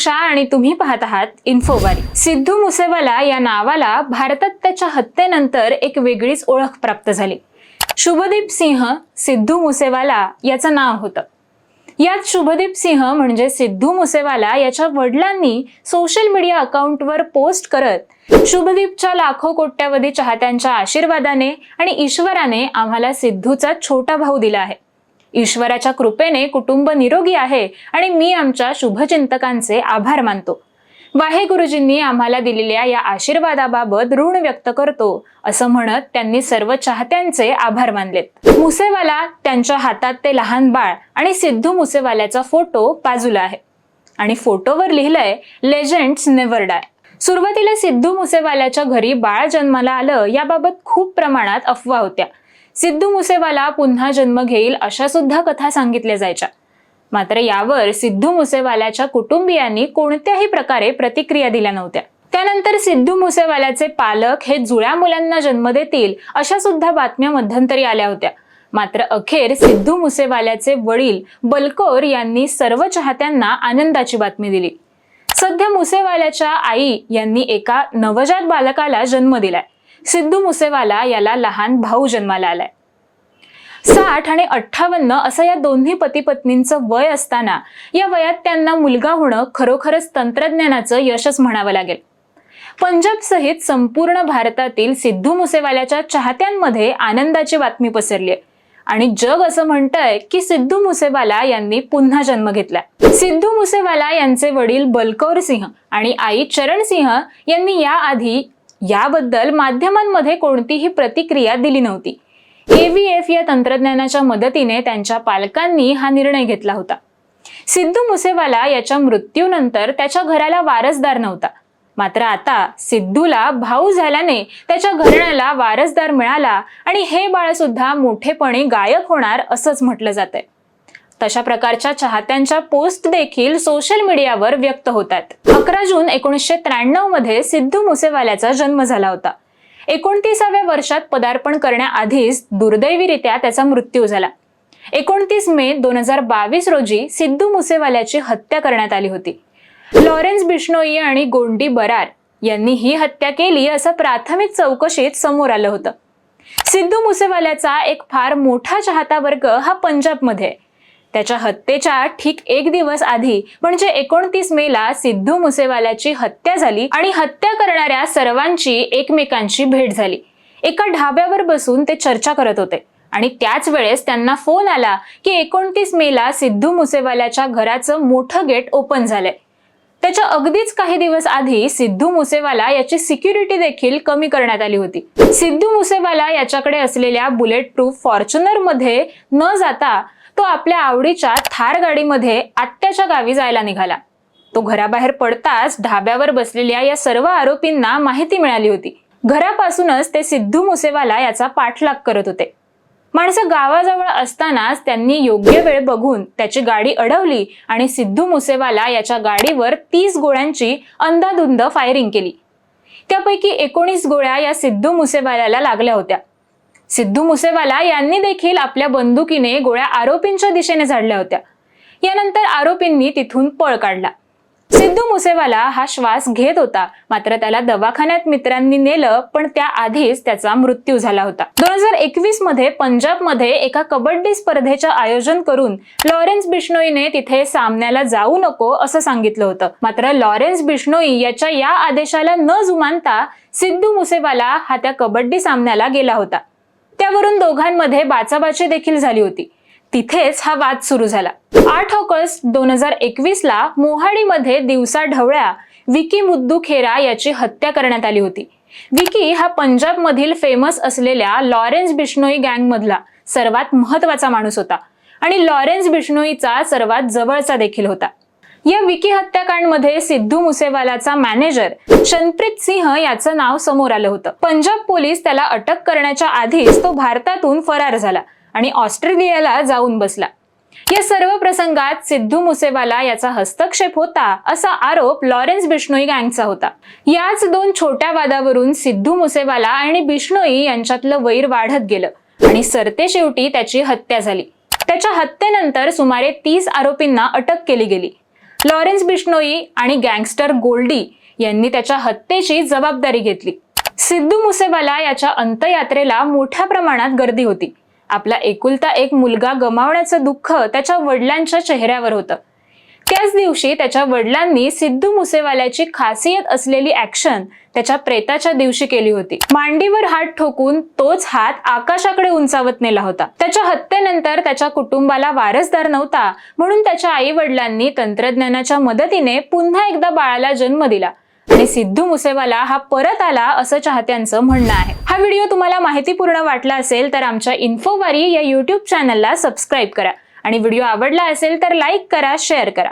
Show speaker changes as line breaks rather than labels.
दीक्षा आणि तुम्ही पाहत आहात इन्फोबारी सिद्धू मुसेवाला या नावाला भारतात त्याच्या हत्येनंतर एक वेगळीच ओळख प्राप्त झाली. शुभदीप सिंह सिद्धू मुसेवाला याचं नाव होतं. यात शुभदीप सिंह म्हणजे सिद्धू मुसेवाला याच्या वडिलांनी सोशल मीडिया अकाउंटवर पोस्ट करत शुभदीपच्या लाखो कोट्यावधी चाहत्यांच्या आशीर्वादाने आणि ईश्वराने आम्हाला सिद्धूचा छोटा भाऊ दिला आहे. ईश्वराच्या कृपेने कुटुंब निरोगी आहे आणि मी आमच्या शुभचिंतकांचे आभार मानतो. वाहे गुरुजींनी आम्हाला दिलेल्या या आशीर्वादाबाबत ऋण व्यक्त करतो असं म्हणत त्यांनी सर्व चाहत्यांचे आभार मानलेत. मुसेवाला त्यांच्या हातात ते लहान बाळ आणि सिद्धू मुसेवाल्याचा फोटो बाजूला आहे. आणि फोटोवर लिहिलंय लेजंड्स नेव्हर डाय सुरुवातीला सिद्धू मुसेवाल्याच्या घरी बाळ जन्माला आलं याबाबत खूप प्रमाणात अफवा होत्या. सिद्धू मुसेवाला पुन्हा जन्म घेईल अशा सुद्धा कथा सांगितल्या जायच्या. मात्र यावर सिद्धू मुसेवाल्याच्या कुटुंबियांनी कोणत्याही प्रकारे प्रतिक्रिया दिल्या नव्हत्या. त्यानंतर सिद्धू मुसेवाल्याचे पालक हे जुळ्या मुलांना जन्म देतील अशा सुद्धा बातम्या मध्यंतरी आल्या होत्या. मात्र अखेर सिद्धू मुसेवाल्याचे वडील बलकोर यांनी सर्व चाहत्यांना आनंदाची बातमी दिली. सध्या मुसेवाल्याच्या आई यांनी एका नवजात बालकाला जन्म दिलाय. सिद्धू मुसेवाला याला लहान भाऊ जन्माला आलाय. साठ आणि अठ्ठावन्न असं या दोन्ही पती पत्नींचं वय असताना या वयात त्यांना मुलगा होणं खरोखरच तंत्रज्ञानाचं यशच म्हणावं लागेल. पंजाब सहित संपूर्ण भारतातील सिद्धू मुसेवाल्याच्या चाहत्यांमध्ये आनंदाची बातमी पसरली आहे आणि जग असं म्हणतंय की सिद्धू मुसेवाला यांनी पुन्हा जन्म घेतला सिद्धू मुसेवाला यांचे वडील बलकौर सिंह आणि आई चरण सिंह यांनी याआधी याबद्दल माध्यमांमध्ये कोणतीही प्रतिक्रिया दिली नव्हती. एव्हीएफ या तंत्रज्ञानाच्या मदतीने त्यांच्या पालकांनी हा निर्णय घेतला होता. सिद्धू मुसेवाला याच्या मृत्यूनंतर त्याच्या घराला वारसदार नव्हता. मात्र आता सिद्धूला भाऊ झाल्याने त्याच्या घराण्याला वारसदार मिळाला आणि हे बाळ सुद्धा मोठेपणी गायक होणार असंच म्हटलं जातंय. तशा प्रकारच्या चाहत्यांच्या पोस्ट देखील सोशल मीडियावर व्यक्त होतात. अकरा जून एकोणीसशे त्र्याण्णवमध्ये सिद्धू मुसेवाल्याचा जन्म झाला होता. एकोणतीसाव्या वर्षात पदार्पण करण्याआधीच दुर्दैवीरित्या त्याचा मृत्यू झाला. एकोणतीस मे दोन हजार बावीस रोजी सिद्धू मुसेवाल्याची हत्या करण्यात आली होती. लॉरेन्स बिश्नोई आणि गोंडी बरार यांनी ही हत्या केली असं प्राथमिक चौकशीत समोर आलं होतं. सिद्धू मुसेवाल्याचा एक फार मोठा चाहता वर्ग हा पंजाबमध्ये आहे. त्याच्या हत्येच्या ठीक एक दिवस आधी म्हणजे एकोणतीस मेला सिद्धू मुसेवाल्याची हत्या झाली आणि हत्या करणाऱ्या सर्वांची एकमेकांची भेट झाली. एका ढाब्यावर बसून ते चर्चा करत होते. आणि त्याच वेळेस त्यांना फोन आला की एकोणतीस मेला सिद्धू मुसेवाल्याच्या घराचं मोठं गेट ओपन झालंय. त्याच्या अगदीच काही दिवस आधी सिद्धू मुसेवाला याची सिक्युरिटी देखील कमी करण्यात आली होती. सिद्धू मुसेवाला याच्याकडे असलेल्या बुलेट प्रूफ फॉर्च्युनरमध्ये न जाता तो आपल्या आवडीच्या थार गाडीमध्ये आत्याच्या गावी जायला निघाला. तो घराबाहेर पडताच ढाब्यावर बसलेल्या या सर्व आरोपींना माहिती मिळाली होती. घरापासूनच ते सिद्धू मुसेवाला याचा पाठलाग करत होते. माणसं गावाजवळ असतानाच त्यांनी योग्य वेळ बघून त्याची गाडी अडवली आणि सिद्धू मुसेवाला याच्या गाडीवर तीस गोळ्यांची अंदाधुंद फायरिंग केली. त्यापैकी एकोणीस गोळ्या या सिद्धू मुसेवाल्याला लागल्या होत्या. सिद्धू मुसेवाला यांनी देखील आपल्या बंदुकीने गोळ्या आरोपींच्या दिशेने झाडल्या होत्या. यानंतर आरोपींनी तिथून पळ काढला. सिद्धू मुसेवाला हा श्वास घेत होता. मात्र त्याला दवाखान्यात मित्रांनी नेलं पण त्याआधीच त्याचा मृत्यू झाला होता. दोन हजार एकवीसमध्ये पंजाबमध्ये एका कबड्डी स्पर्धेचं आयोजन करून लॉरेन्स बिश्नोईने तिथे सामन्याला जाऊ नको असं सांगितलं होतं. मात्र लॉरेन्स बिश्नोई याच्या या आदेशाला न जुमानता सिद्धू मुसेवाला हा त्या कबड्डी सामन्याला गेला होता. त्यावरून दोघांमध्ये बाचाबाची देखील झाली होती. तिथेच हा वाद सुरू झाला. आठ ऑगस्ट दोन हजार एकवीस ला मोहाडीमध्ये दिवसा ढवळ्या विकी मुद्दू खेरा याची हत्या करण्यात आली होती. विकी हा पंजाबमधील फेमस असलेल्या लॉरेन्स बिश्नोई गँगमधला सर्वात महत्त्वाचा माणूस होता आणि लॉरेन्स बिश्नोईचा सर्वात जवळचा देखील होता. या विकी हत्याकांडमध्ये सिद्धू मुसेवालाचा मॅनेजर शनप्रीत सिंह याचं नाव समोर आलं होतं. पंजाब पोलीस त्याला अटक करण्याच्या आधीच तो भारतातून फरार झाला आणि ऑस्ट्रेलियाला जाऊन बसला. या सर्व प्रसंगात सिद्धू मुसेवाला याचा हस्तक्षेप होता असा आरोप लॉरेन्स बिष्णोई गँगचा होता. याच दोन छोट्या वादावरून सिद्धू मुसेवाला आणि बिष्णोई यांच्यातलं वैर वाढत गेलं आणि सरते शेवटी त्याची हत्या झाली. त्याच्या हत्येनंतर सुमारे तीस आरोपींना अटक केली गेली. लॉरेन्स बिश्नोई आणि गँगस्टर गोल्डी यांनी त्याच्या हत्येची जबाबदारी घेतली. सिद्धू मुसेवाला याच्या अंत्ययात्रेला मोठ्या प्रमाणात गर्दी होती. आपला एकुलता एक मुलगा गमावण्याचं दुःख त्याच्या वडिलांच्या चेहऱ्यावर होतं. त्याच दिवशी त्याच्या वडिलांनी सिद्धू मुसेवाल्याची खासियत असलेली ऍक्शन त्याच्या प्रेताच्या दिवशी केली होती. मांडीवर हात ठोकून तोच हात आकाशाकडे उंचावत नेला होता. त्याच्या हत्येनंतर त्याच्या कुटुंबाला वारसदार नव्हता म्हणून त्याच्या आई वडिलांनी तंत्रज्ञानाच्या मदतीने पुन्हा एकदा बाळाला जन्म दिला. आणि सिद्धू मुसेवाला हा परत आला असं चाहत्यांचं म्हणणं आहे. हा व्हिडिओ तुम्हाला माहितीपूर्ण वाटला असेल तर आमच्या इन्फोवारी या युट्यूब चॅनलला सबस्क्राईब करा. आणि व्हिडिओ आवडला असेल तर लाईक करा शेअर करा.